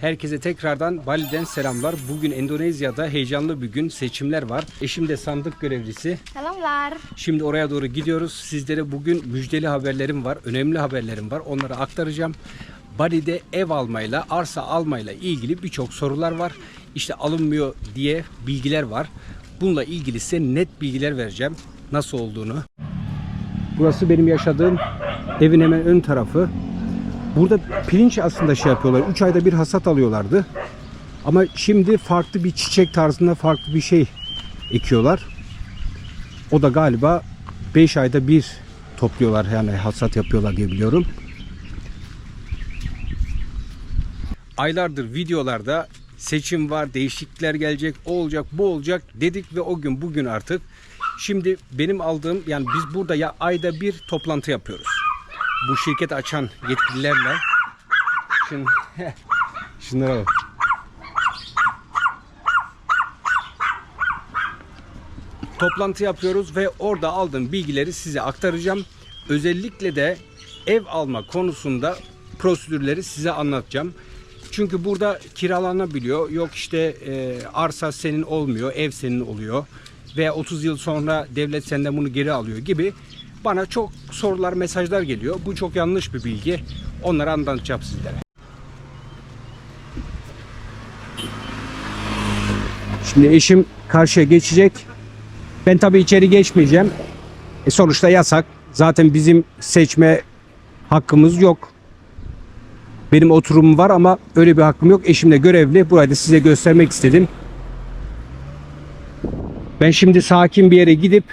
Herkese tekrardan Bali'den selamlar. Bugün Endonezya'da heyecanlı bir gün seçimler var. Eşim de sandık görevlisi. Selamlar. Şimdi oraya doğru gidiyoruz. Sizlere bugün müjdeli haberlerim var. Önemli haberlerim var. Onları aktaracağım. Bali'de ev almayla, arsa almayla ilgili birçok sorular var. İşte alınmıyor diye bilgiler var. Bununla ilgili size net bilgiler vereceğim. Nasıl olduğunu. Burası benim yaşadığım evin hemen ön tarafı. Burada pirinç aslında şey yapıyorlar. 3 ayda bir hasat alıyorlardı. Ama şimdi farklı bir çiçek tarzında farklı bir şey ekiyorlar. O da galiba 5 ayda bir topluyorlar yani hasat yapıyorlar diye biliyorum. Aylardır videolarda seçim var, değişiklikler gelecek, o olacak, bu olacak dedik ve o gün bugün artık. Şimdi benim aldığım yani biz burada ya ayda bir toplantı yapıyoruz. Bu şirket açan yetkililerle. Şimdi şunlara bak. toplantı yapıyoruz ve orada aldığım bilgileri size aktaracağım. Özellikle de ev alma konusunda prosedürleri size anlatacağım. Çünkü burada kiralanabiliyor. Yok işte e, arsa senin olmuyor, ev senin oluyor. Ve 30 yıl sonra devlet senden bunu geri alıyor gibi bana çok sorular, mesajlar geliyor. Bu çok yanlış bir bilgi. Onları anlatacağım sizlere. Şimdi eşim karşıya geçecek. Ben tabii içeri geçmeyeceğim. E sonuçta yasak. Zaten bizim seçme hakkımız yok. Benim oturumum var ama öyle bir hakkım yok. Eşim de görevli. Burayı da size göstermek istedim. Ben şimdi sakin bir yere gidip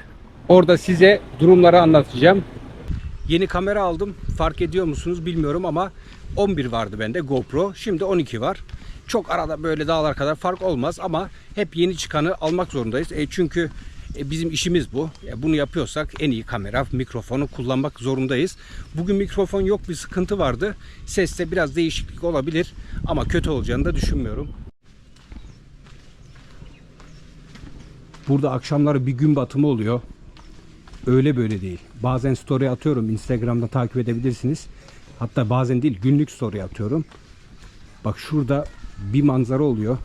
orada size durumları anlatacağım. Yeni kamera aldım. Fark ediyor musunuz bilmiyorum ama 11 vardı bende GoPro. Şimdi 12 var. Çok arada böyle dağlar kadar fark olmaz ama hep yeni çıkanı almak zorundayız. E çünkü e, bizim işimiz bu. E, bunu yapıyorsak en iyi kamera, mikrofonu kullanmak zorundayız. Bugün mikrofon yok bir sıkıntı vardı. Seste biraz değişiklik olabilir ama kötü olacağını da düşünmüyorum. Burada akşamları bir gün batımı oluyor. Öyle böyle değil. Bazen story atıyorum. Instagram'da takip edebilirsiniz. Hatta bazen değil günlük story atıyorum. Bak şurada bir manzara oluyor.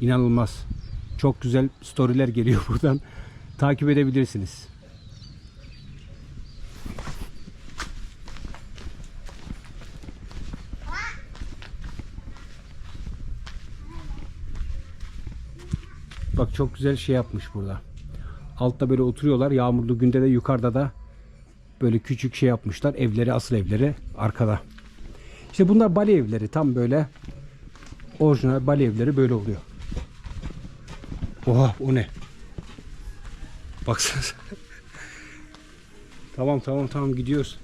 İnanılmaz. Çok güzel storyler geliyor buradan. Takip edebilirsiniz. Bak çok güzel şey yapmış burada. Altta böyle oturuyorlar. Yağmurlu günde de yukarıda da böyle küçük şey yapmışlar. Evleri asıl evleri arkada. İşte bunlar bale evleri. Tam böyle orijinal bale evleri böyle oluyor. Oha o ne? Baksana. tamam tamam tamam gidiyoruz.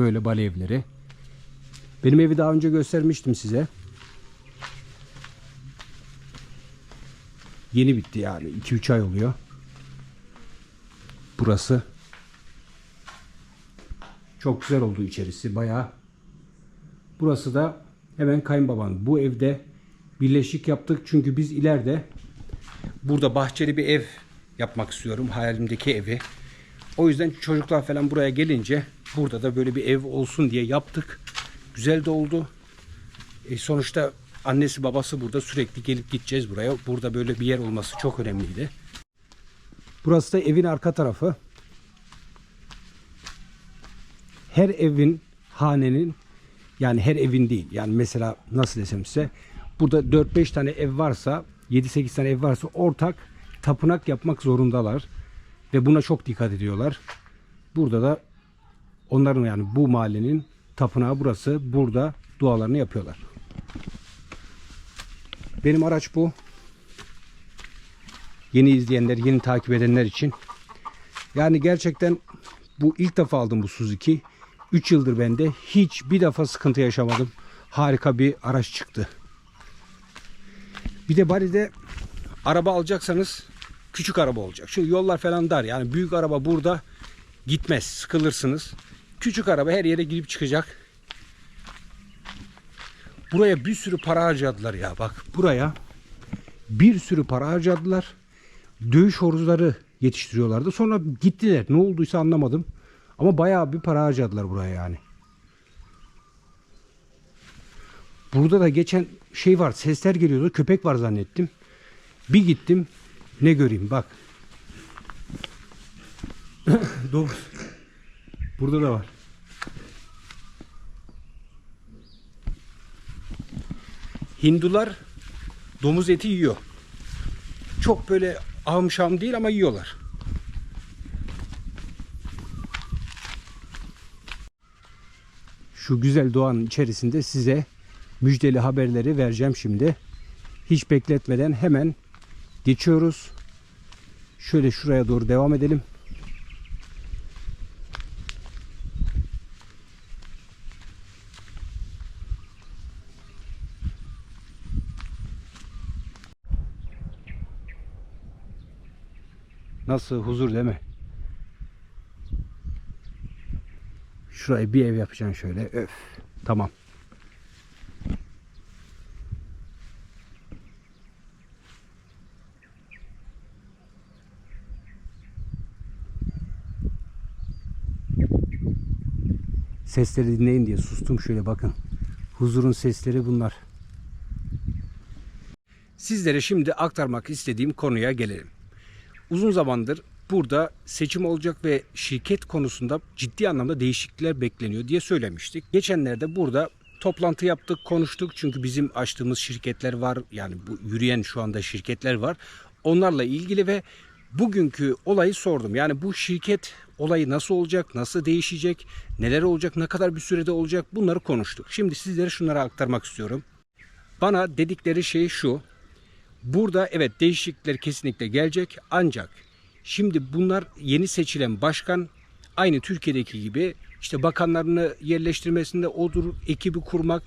Böyle bale evleri. Benim evi daha önce göstermiştim size. Yeni bitti yani 2-3 ay oluyor. Burası çok güzel oldu içerisi bayağı. Burası da hemen kayınbaban. Bu evde birleşik yaptık çünkü biz ileride burada bahçeli bir ev yapmak istiyorum. Hayalimdeki evi. O yüzden çocuklar falan buraya gelince burada da böyle bir ev olsun diye yaptık. Güzel de oldu. E sonuçta annesi babası burada sürekli gelip gideceğiz buraya. Burada böyle bir yer olması çok önemliydi. Burası da evin arka tarafı. Her evin, hanenin yani her evin değil. Yani mesela nasıl desem size burada 4-5 tane ev varsa 7-8 tane ev varsa ortak tapınak yapmak zorundalar. Ve buna çok dikkat ediyorlar. Burada da onların yani bu mahallenin tapınağı burası. Burada dualarını yapıyorlar. Benim araç bu. Yeni izleyenler, yeni takip edenler için. Yani gerçekten bu ilk defa aldım bu Suzuki. 3 yıldır bende. Hiç bir defa sıkıntı yaşamadım. Harika bir araç çıktı. Bir de Bali'de araba alacaksanız küçük araba olacak. Çünkü yollar falan dar. Yani büyük araba burada gitmez. Sıkılırsınız. Küçük araba her yere girip çıkacak. Buraya bir sürü para harcadılar ya. Bak buraya bir sürü para harcadılar. Dövüş horozları yetiştiriyorlardı. Sonra gittiler. Ne olduysa anlamadım. Ama bayağı bir para harcadılar buraya yani. Burada da geçen şey var. Sesler geliyordu. Köpek var zannettim. Bir gittim. Ne göreyim bak. Domuz. Burada da var. Hindular domuz eti yiyor. Çok böyle ahım değil ama yiyorlar. Şu güzel doğanın içerisinde size müjdeli haberleri vereceğim şimdi. Hiç bekletmeden hemen geçiyoruz. Şöyle şuraya doğru devam edelim. Nasıl huzur değil mi? Şuraya bir ev yapacaksın şöyle. Öf. Tamam. Sesleri dinleyin diye sustum şöyle bakın. Huzurun sesleri bunlar. Sizlere şimdi aktarmak istediğim konuya gelelim. Uzun zamandır burada seçim olacak ve şirket konusunda ciddi anlamda değişiklikler bekleniyor diye söylemiştik. Geçenlerde burada toplantı yaptık, konuştuk. Çünkü bizim açtığımız şirketler var. Yani bu yürüyen şu anda şirketler var. Onlarla ilgili ve bugünkü olayı sordum. Yani bu şirket olayı nasıl olacak, nasıl değişecek, neler olacak, ne kadar bir sürede olacak bunları konuştuk. Şimdi sizlere şunları aktarmak istiyorum. Bana dedikleri şey şu. Burada evet değişiklikler kesinlikle gelecek ancak şimdi bunlar yeni seçilen başkan aynı Türkiye'deki gibi işte bakanlarını yerleştirmesinde odur ekibi kurmak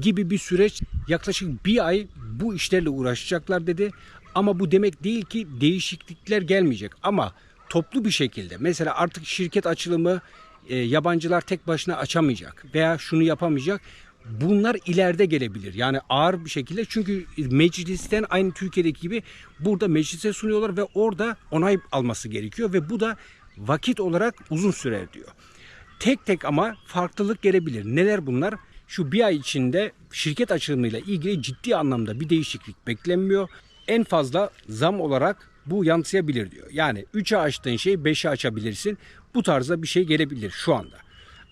gibi bir süreç yaklaşık bir ay bu işlerle uğraşacaklar dedi. Ama bu demek değil ki değişiklikler gelmeyecek ama toplu bir şekilde mesela artık şirket açılımı e, yabancılar tek başına açamayacak veya şunu yapamayacak. Bunlar ileride gelebilir. Yani ağır bir şekilde çünkü meclisten aynı Türkiye'deki gibi burada meclise sunuyorlar ve orada onay alması gerekiyor ve bu da vakit olarak uzun sürer diyor. Tek tek ama farklılık gelebilir. Neler bunlar? Şu bir ay içinde şirket açılımıyla ilgili ciddi anlamda bir değişiklik beklenmiyor. En fazla zam olarak bu yansıyabilir diyor. Yani 3'e açtığın şey 5'e açabilirsin. Bu tarzda bir şey gelebilir şu anda.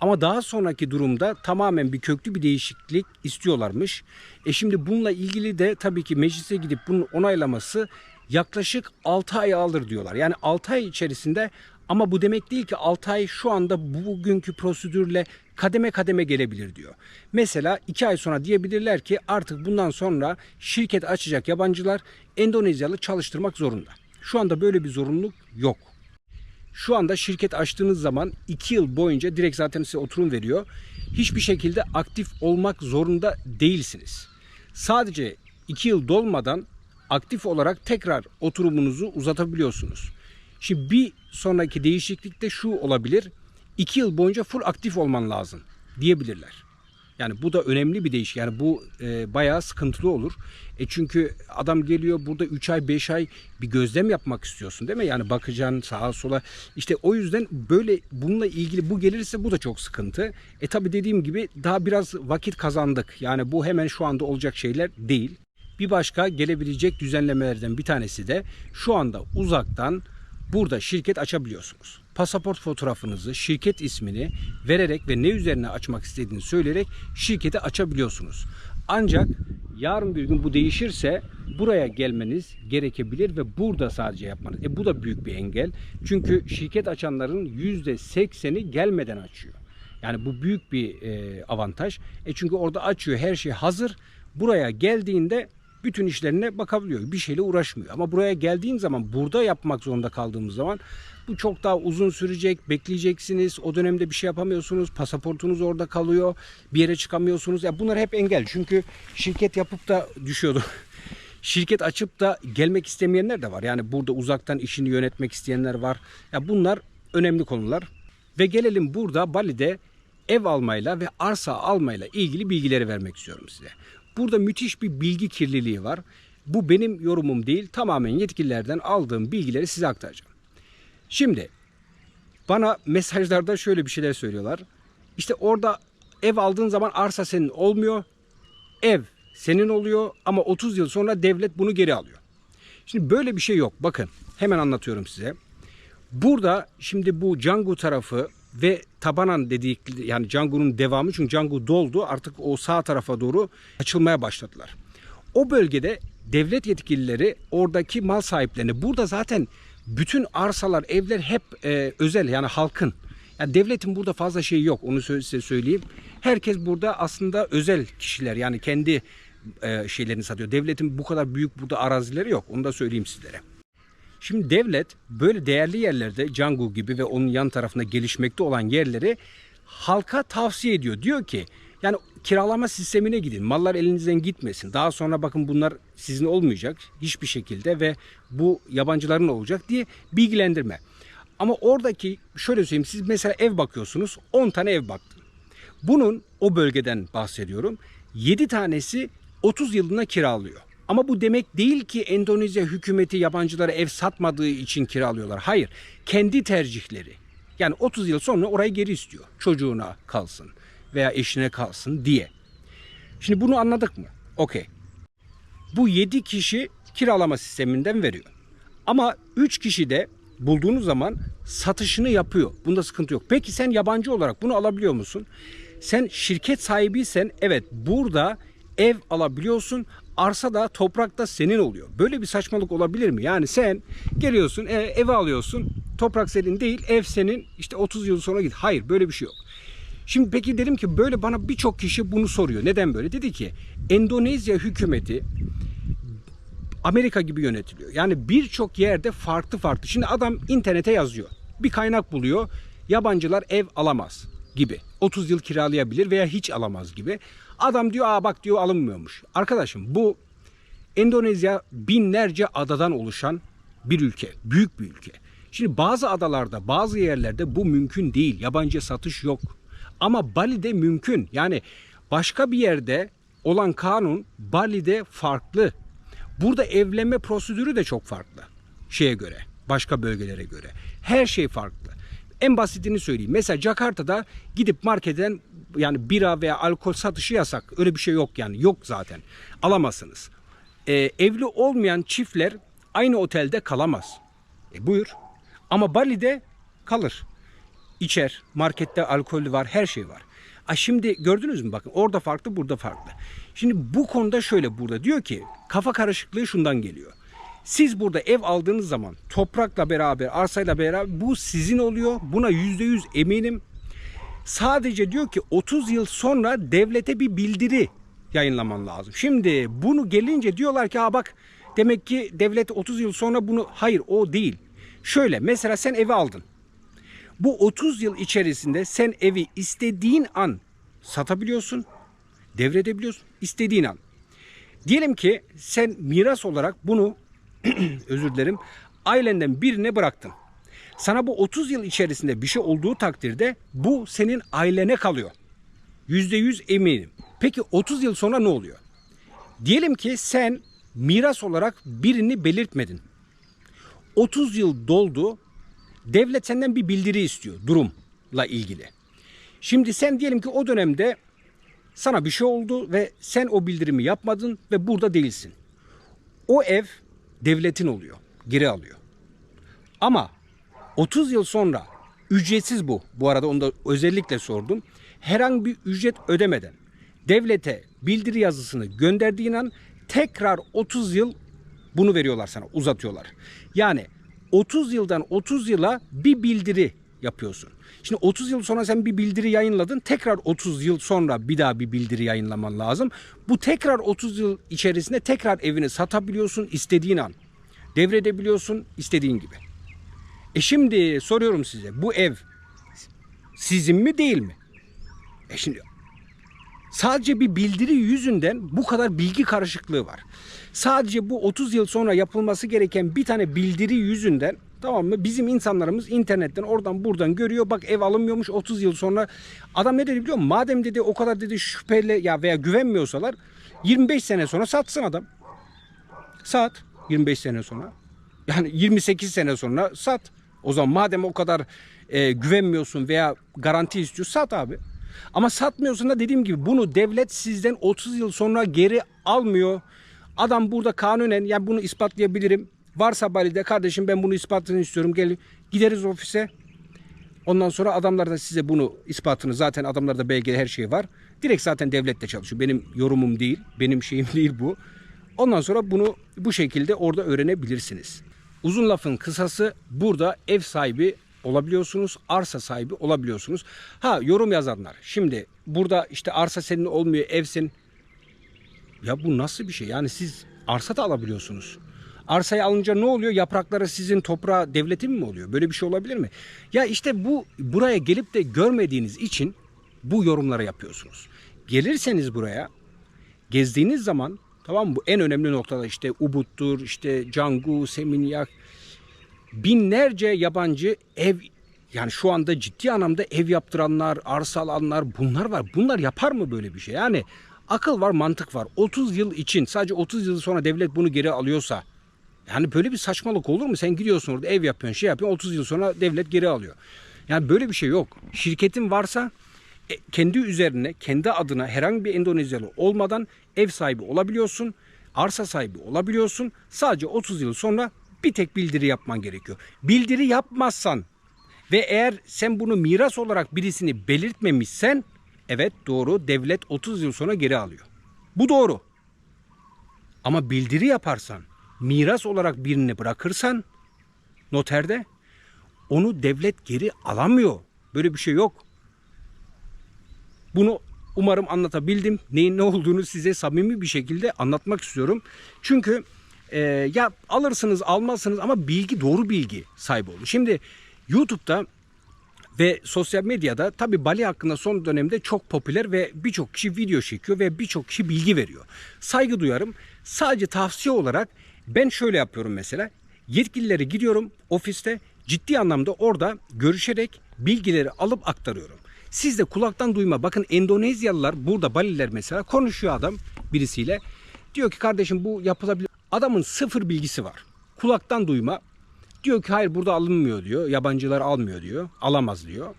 Ama daha sonraki durumda tamamen bir köklü bir değişiklik istiyorlarmış. E şimdi bununla ilgili de tabii ki meclise gidip bunun onaylaması yaklaşık 6 ay alır diyorlar. Yani 6 ay içerisinde ama bu demek değil ki 6 ay şu anda bugünkü prosedürle kademe kademe gelebilir diyor. Mesela 2 ay sonra diyebilirler ki artık bundan sonra şirket açacak yabancılar Endonezyalı çalıştırmak zorunda. Şu anda böyle bir zorunluluk yok. Şu anda şirket açtığınız zaman 2 yıl boyunca direkt zaten size oturum veriyor. Hiçbir şekilde aktif olmak zorunda değilsiniz. Sadece 2 yıl dolmadan aktif olarak tekrar oturumunuzu uzatabiliyorsunuz. Şimdi bir sonraki değişiklikte şu olabilir. 2 yıl boyunca full aktif olman lazım diyebilirler. Yani bu da önemli bir değişik. Yani bu e, bayağı sıkıntılı olur. E çünkü adam geliyor burada 3 ay 5 ay bir gözlem yapmak istiyorsun değil mi? Yani bakacaksın sağa sola. İşte o yüzden böyle bununla ilgili bu gelirse bu da çok sıkıntı. E tabi dediğim gibi daha biraz vakit kazandık. Yani bu hemen şu anda olacak şeyler değil. Bir başka gelebilecek düzenlemelerden bir tanesi de şu anda uzaktan burada şirket açabiliyorsunuz. Pasaport fotoğrafınızı, şirket ismini vererek ve ne üzerine açmak istediğini söyleyerek şirketi açabiliyorsunuz. Ancak yarın bir gün bu değişirse buraya gelmeniz gerekebilir ve burada sadece yapmanız. E bu da büyük bir engel. Çünkü şirket açanların %80'i gelmeden açıyor. Yani bu büyük bir e, avantaj. E çünkü orada açıyor her şey hazır. Buraya geldiğinde bütün işlerine bakabiliyor. Bir şeyle uğraşmıyor. Ama buraya geldiğin zaman burada yapmak zorunda kaldığımız zaman bu çok daha uzun sürecek. Bekleyeceksiniz. O dönemde bir şey yapamıyorsunuz. Pasaportunuz orada kalıyor. Bir yere çıkamıyorsunuz. Ya bunlar hep engel. Çünkü şirket yapıp da düşüyordu. şirket açıp da gelmek istemeyenler de var. Yani burada uzaktan işini yönetmek isteyenler var. Ya bunlar önemli konular. Ve gelelim burada Bali'de ev almayla ve arsa almayla ilgili bilgileri vermek istiyorum size. Burada müthiş bir bilgi kirliliği var. Bu benim yorumum değil. Tamamen yetkililerden aldığım bilgileri size aktaracağım. Şimdi bana mesajlarda şöyle bir şeyler söylüyorlar. İşte orada ev aldığın zaman arsa senin olmuyor. Ev senin oluyor ama 30 yıl sonra devlet bunu geri alıyor. Şimdi böyle bir şey yok. Bakın hemen anlatıyorum size. Burada şimdi bu Canggu tarafı ve Tabanan dedik yani Canggu'nun devamı çünkü Canggu doldu artık o sağ tarafa doğru açılmaya başladılar. O bölgede devlet yetkilileri oradaki mal sahiplerini burada zaten bütün arsalar evler hep e, özel yani halkın. Yani devletin burada fazla şeyi yok onu size söyleyeyim. Herkes burada aslında özel kişiler yani kendi e, şeylerini satıyor. Devletin bu kadar büyük burada arazileri yok onu da söyleyeyim sizlere. Şimdi devlet böyle değerli yerlerde Canggu gibi ve onun yan tarafında gelişmekte olan yerleri halka tavsiye ediyor. Diyor ki yani kiralama sistemine gidin. Mallar elinizden gitmesin. Daha sonra bakın bunlar sizin olmayacak hiçbir şekilde ve bu yabancıların olacak diye bilgilendirme. Ama oradaki şöyle söyleyeyim siz mesela ev bakıyorsunuz 10 tane ev baktın. Bunun o bölgeden bahsediyorum. 7 tanesi 30 yılına kiralıyor. Ama bu demek değil ki Endonezya hükümeti yabancılara ev satmadığı için kiralıyorlar. Hayır, kendi tercihleri. Yani 30 yıl sonra orayı geri istiyor. Çocuğuna kalsın veya eşine kalsın diye. Şimdi bunu anladık mı? Okey. Bu 7 kişi kiralama sisteminden veriyor. Ama 3 kişi de bulduğunuz zaman satışını yapıyor. Bunda sıkıntı yok. Peki sen yabancı olarak bunu alabiliyor musun? Sen şirket sahibiysen evet burada ev alabiliyorsun. Arsa da toprak da senin oluyor. Böyle bir saçmalık olabilir mi? Yani sen geliyorsun e, evi alıyorsun. Toprak senin değil ev senin. İşte 30 yıl sonra git. Hayır böyle bir şey yok. Şimdi peki dedim ki böyle bana birçok kişi bunu soruyor. Neden böyle? Dedi ki Endonezya hükümeti Amerika gibi yönetiliyor. Yani birçok yerde farklı farklı. Şimdi adam internete yazıyor. Bir kaynak buluyor. Yabancılar ev alamaz gibi. 30 yıl kiralayabilir veya hiç alamaz gibi. Adam diyor aa bak diyor alınmıyormuş. Arkadaşım bu Endonezya binlerce adadan oluşan bir ülke. Büyük bir ülke. Şimdi bazı adalarda, bazı yerlerde bu mümkün değil. Yabancı satış yok. Ama Bali'de mümkün. Yani başka bir yerde olan kanun Bali'de farklı. Burada evlenme prosedürü de çok farklı şeye göre, başka bölgelere göre. Her şey farklı. En basitini söyleyeyim. Mesela Jakarta'da gidip marketten yani bira veya alkol satışı yasak. Öyle bir şey yok yani. Yok zaten. Alamazsınız. Ee, evli olmayan çiftler aynı otelde kalamaz. E buyur. Ama Bali'de kalır. İçer. Markette alkolü var. Her şey var. A şimdi gördünüz mü bakın orada farklı burada farklı. Şimdi bu konuda şöyle burada diyor ki kafa karışıklığı şundan geliyor. Siz burada ev aldığınız zaman toprakla beraber arsayla beraber bu sizin oluyor. Buna yüzde yüz eminim. Sadece diyor ki 30 yıl sonra devlete bir bildiri yayınlaman lazım. Şimdi bunu gelince diyorlar ki ha bak demek ki devlet 30 yıl sonra bunu hayır o değil. Şöyle mesela sen evi aldın. Bu 30 yıl içerisinde sen evi istediğin an satabiliyorsun, devredebiliyorsun istediğin an. Diyelim ki sen miras olarak bunu özür dilerim ailenden birine bıraktın. Sana bu 30 yıl içerisinde bir şey olduğu takdirde bu senin ailene kalıyor. %100 eminim. Peki 30 yıl sonra ne oluyor? Diyelim ki sen miras olarak birini belirtmedin. 30 yıl doldu. Devlet senden bir bildiri istiyor durumla ilgili. Şimdi sen diyelim ki o dönemde sana bir şey oldu ve sen o bildirimi yapmadın ve burada değilsin. O ev devletin oluyor. Geri alıyor. Ama 30 yıl sonra ücretsiz bu. Bu arada onu da özellikle sordum. Herhangi bir ücret ödemeden devlete bildiri yazısını gönderdiğin an tekrar 30 yıl bunu veriyorlar sana, uzatıyorlar. Yani 30 yıldan 30 yıla bir bildiri yapıyorsun. Şimdi 30 yıl sonra sen bir bildiri yayınladın. Tekrar 30 yıl sonra bir daha bir bildiri yayınlaman lazım. Bu tekrar 30 yıl içerisinde tekrar evini satabiliyorsun istediğin an. Devredebiliyorsun istediğin gibi. E şimdi soruyorum size bu ev sizin mi değil mi? E şimdi Sadece bir bildiri yüzünden bu kadar bilgi karışıklığı var. Sadece bu 30 yıl sonra yapılması gereken bir tane bildiri yüzünden Tamam mı? Bizim insanlarımız internetten oradan buradan görüyor. Bak ev alınmıyormuş 30 yıl sonra. Adam ne dedi biliyor musun? Madem dedi o kadar dedi şüpheli ya veya güvenmiyorsalar 25 sene sonra satsın adam. Sat 25 sene sonra. Yani 28 sene sonra sat. O zaman madem o kadar e, güvenmiyorsun veya garanti istiyor sat abi. Ama satmıyorsun da dediğim gibi bunu devlet sizden 30 yıl sonra geri almıyor. Adam burada kanunen ya bunu ispatlayabilirim. Varsa Bali'de kardeşim ben bunu ispatını istiyorum. Gel gideriz ofise. Ondan sonra adamlar da size bunu ispatını zaten adamlarda belge her şey var. Direkt zaten devletle çalışıyor. Benim yorumum değil, benim şeyim değil bu. Ondan sonra bunu bu şekilde orada öğrenebilirsiniz. Uzun lafın kısası burada ev sahibi olabiliyorsunuz, arsa sahibi olabiliyorsunuz. Ha yorum yazanlar. Şimdi burada işte arsa senin olmuyor, ev senin. Ya bu nasıl bir şey? Yani siz arsa da alabiliyorsunuz. Arsayı alınca ne oluyor? Yaprakları sizin toprağa devletin mi oluyor? Böyle bir şey olabilir mi? Ya işte bu buraya gelip de görmediğiniz için bu yorumları yapıyorsunuz. Gelirseniz buraya gezdiğiniz zaman tamam? Bu en önemli noktada işte Ubud'dur, işte Canggu, Seminyak binlerce yabancı ev yani şu anda ciddi anlamda ev yaptıranlar, arsa alanlar bunlar var. Bunlar yapar mı böyle bir şey? Yani akıl var, mantık var. 30 yıl için sadece 30 yıl sonra devlet bunu geri alıyorsa yani böyle bir saçmalık olur mu? Sen gidiyorsun orada ev yapıyorsun, şey yapıyorsun 30 yıl sonra devlet geri alıyor. Yani böyle bir şey yok. Şirketin varsa e, kendi üzerine, kendi adına herhangi bir Endonezyalı olmadan ev sahibi olabiliyorsun. Arsa sahibi olabiliyorsun. Sadece 30 yıl sonra bir tek bildiri yapman gerekiyor. Bildiri yapmazsan ve eğer sen bunu miras olarak birisini belirtmemişsen evet doğru devlet 30 yıl sonra geri alıyor. Bu doğru. Ama bildiri yaparsan, miras olarak birini bırakırsan noterde onu devlet geri alamıyor. Böyle bir şey yok. Bunu umarım anlatabildim. Neyin ne olduğunu size samimi bir şekilde anlatmak istiyorum. Çünkü e, ya alırsınız almazsınız ama bilgi doğru bilgi sahibi olun. Şimdi YouTube'da ve sosyal medyada tabi Bali hakkında son dönemde çok popüler ve birçok kişi video çekiyor ve birçok kişi bilgi veriyor. Saygı duyarım. Sadece tavsiye olarak ben şöyle yapıyorum mesela. Yetkililere gidiyorum ofiste ciddi anlamda orada görüşerek bilgileri alıp aktarıyorum. Siz de kulaktan duyma. Bakın Endonezyalılar burada Baliler mesela konuşuyor adam birisiyle. Diyor ki kardeşim bu yapılabilir. Adamın sıfır bilgisi var. Kulaktan duyma. Diyor ki hayır burada alınmıyor diyor. Yabancılar almıyor diyor. Alamaz diyor.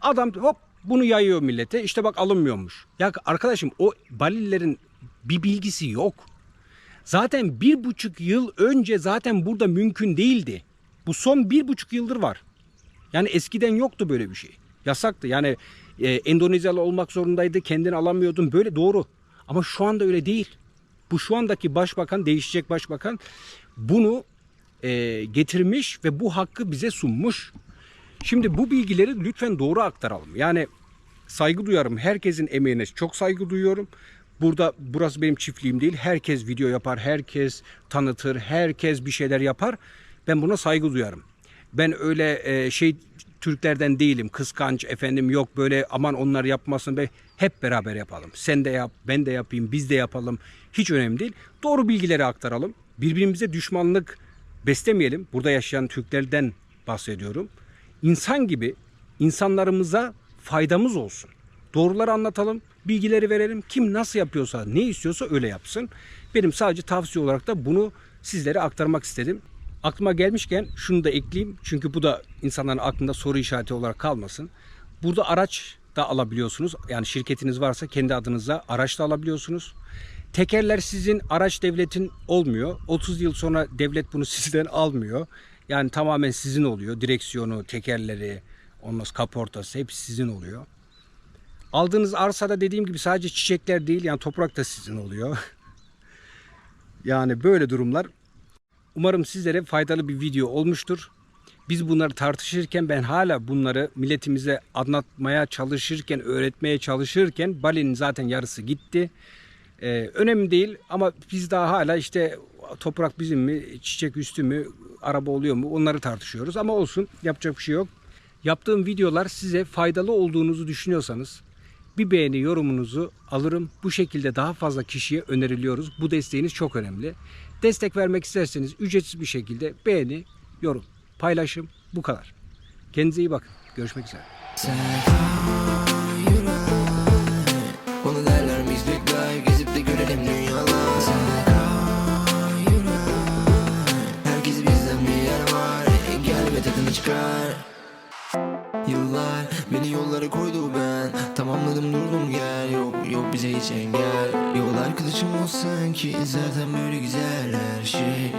Adam hop bunu yayıyor millete. İşte bak alınmıyormuş. Ya arkadaşım o Balilerin bir bilgisi yok. Zaten bir buçuk yıl önce zaten burada mümkün değildi. Bu son bir buçuk yıldır var. Yani eskiden yoktu böyle bir şey. Yasaktı. Yani e, Endonezyalı olmak zorundaydı. Kendini alamıyordun. Böyle doğru. Ama şu anda öyle değil. Bu şu andaki başbakan, değişecek başbakan bunu e, getirmiş ve bu hakkı bize sunmuş. Şimdi bu bilgileri lütfen doğru aktaralım. Yani saygı duyarım. Herkesin emeğine çok saygı duyuyorum. Burada burası benim çiftliğim değil. Herkes video yapar, herkes tanıtır, herkes bir şeyler yapar. Ben buna saygı duyarım. Ben öyle e, şey Türklerden değilim. Kıskanç efendim yok böyle aman onlar yapmasın be. Hep beraber yapalım. Sen de yap, ben de yapayım, biz de yapalım. Hiç önemli değil. Doğru bilgileri aktaralım. Birbirimize düşmanlık beslemeyelim. Burada yaşayan Türklerden bahsediyorum. İnsan gibi insanlarımıza faydamız olsun. Doğruları anlatalım, bilgileri verelim. Kim nasıl yapıyorsa, ne istiyorsa öyle yapsın. Benim sadece tavsiye olarak da bunu sizlere aktarmak istedim. Aklıma gelmişken şunu da ekleyeyim. Çünkü bu da insanların aklında soru işareti olarak kalmasın. Burada araç da alabiliyorsunuz. Yani şirketiniz varsa kendi adınıza araç da alabiliyorsunuz. Tekerler sizin, araç devletin olmuyor. 30 yıl sonra devlet bunu sizden almıyor. Yani tamamen sizin oluyor. Direksiyonu, tekerleri, sonra kaportası hepsi sizin oluyor. Aldığınız arsada dediğim gibi sadece çiçekler değil yani toprak da sizin oluyor. yani böyle durumlar. Umarım sizlere faydalı bir video olmuştur. Biz bunları tartışırken ben hala bunları milletimize anlatmaya çalışırken, öğretmeye çalışırken Bali'nin zaten yarısı gitti. Ee, önemli değil ama biz daha hala işte toprak bizim mi, çiçek üstü mü, araba oluyor mu onları tartışıyoruz. Ama olsun yapacak bir şey yok. Yaptığım videolar size faydalı olduğunuzu düşünüyorsanız bir beğeni yorumunuzu alırım. Bu şekilde daha fazla kişiye öneriliyoruz. Bu desteğiniz çok önemli. Destek vermek isterseniz ücretsiz bir şekilde beğeni, yorum. paylaşım bu kadar. Kendinize iyi bakın. Görüşmek üzere. Onu derler life Gezip de görelim dünyalar Herkes bizden bir yer var Gel ve tadını çıkar Yıllar beni yollara koydu ben Tamamladım durdum gel. Yok yok bize hiç engel. Yol arkadaşım olsan ki Zaten böyle güzel her şey